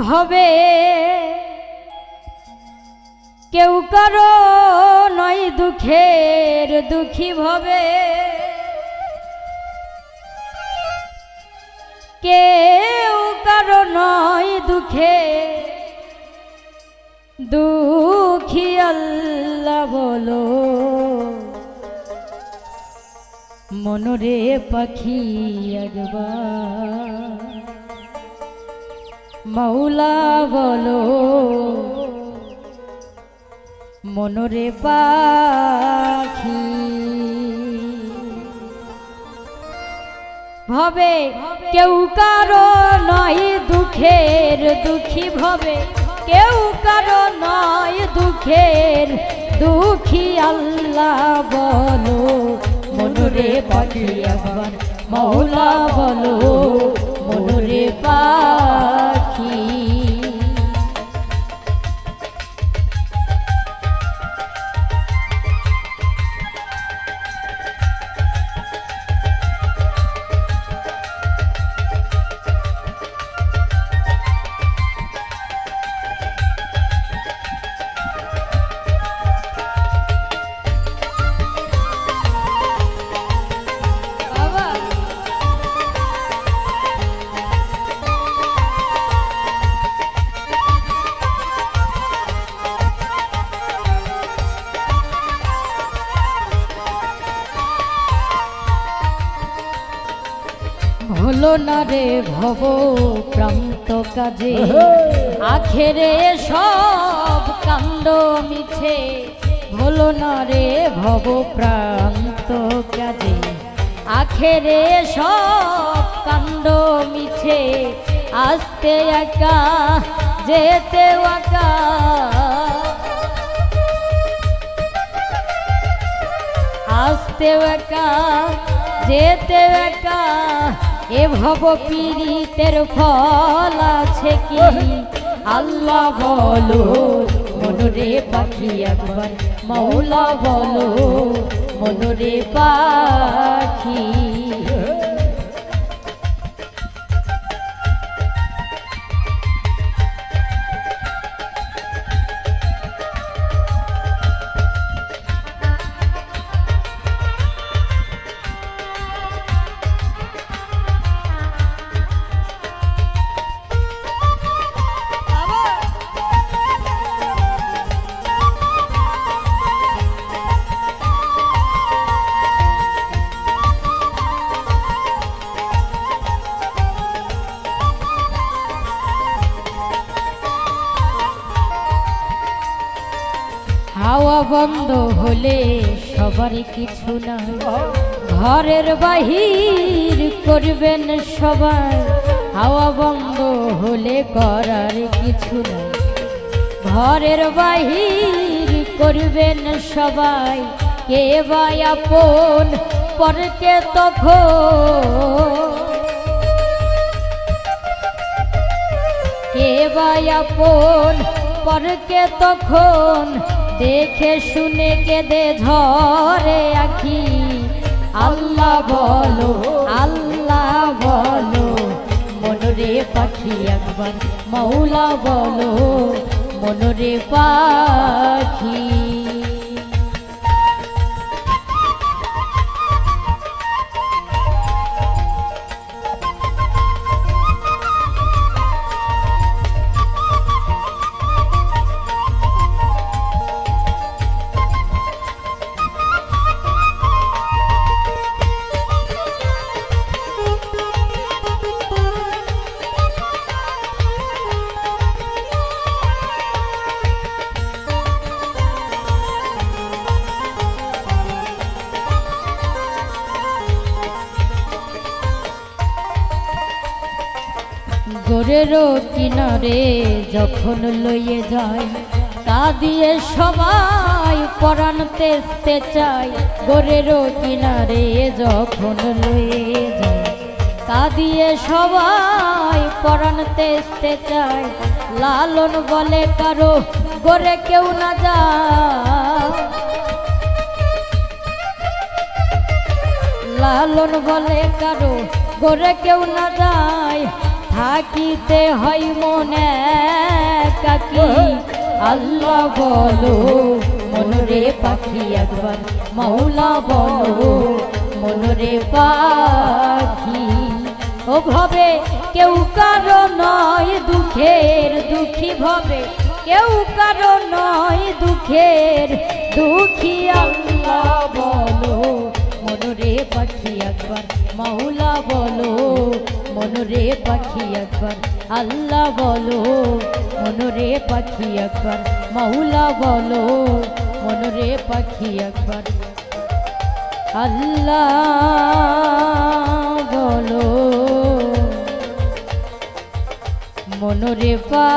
ভবে। কেউ করো নয় দুঃখের দুঃখী ভবে। কেউ কারও নয় দুঃখে দুঃখী আল্লাহ বলো। মনরে পাখি একবার। মৌলা বলো। মনরে পাখি। ভবে কেউ কারও নয় দুঃখের, দুঃখী ভবে কেউ কারও নয় দুঃখের, দুঃখী আল্লাহ বলো। মনরে পাখি একবার, মৌলা বলো। হলো না রে ভব প্রান্ত কাজে আখেরে সব কাণ্ড মিছে। হলো না রে ভব প্রান্ত কাজে। আখেরে সব কাণ্ড মিছে। আসতে একা যেতে একা। আসতে একা যেতে একা। এ ভব পীড়িতের ফল আছে কি? আল্লাহ বলো, মনরে পাখি একবার, মৌলা বলো, মনরে পাখি বন্ধ হলে সবারই কিছু না। ঘরের বাহির করবেন সবাই, হাওয়া বন্ধ হলে করার কিছু নাই ঘরের বাহির করবেন সবাই, কে বা আপন পরকে তখন। কে বা আপন পরকে তখন দেখে শুনে কেঁদে ধরে আখি। আল্লাহ বলো আল্লাহ বলো, মনরে পাখি একবার, মৌলা বলো, মনরে পাখি। গোরেরও কিনারে যখন লইয়ে যায়, তা দিয়ে সবাই পরাণ তেসতে চাই গোরের কিনারে যখন লইয়ে যায়, তা দিয়ে সবাই পরাণ তেসতে চায়। লালন বলে কারও গোরে কেউ না যায়। লালন বলে কারও গোরে কেউ না যায়। থাকিতে হয় মনে কাকি। আল্লাহ বলো, মনরে পাখি একবার মৌলা বলো, মনরে পাখি। ও ভবে, কেউ কারও নয় দুঃখের দুঃখী ভবে। কেউ কারও নয় দুঃখের দুঃখী, আল্লাহ বলো, মনরে পাখি একবার, মাওলা বলো। মনরে পাখি একবার। আল্লাহ বলো, মনরে পাখি একবার। মাউলা বলো, মনরে পাখি একবার। আল্লাহ বলো, মনরে পা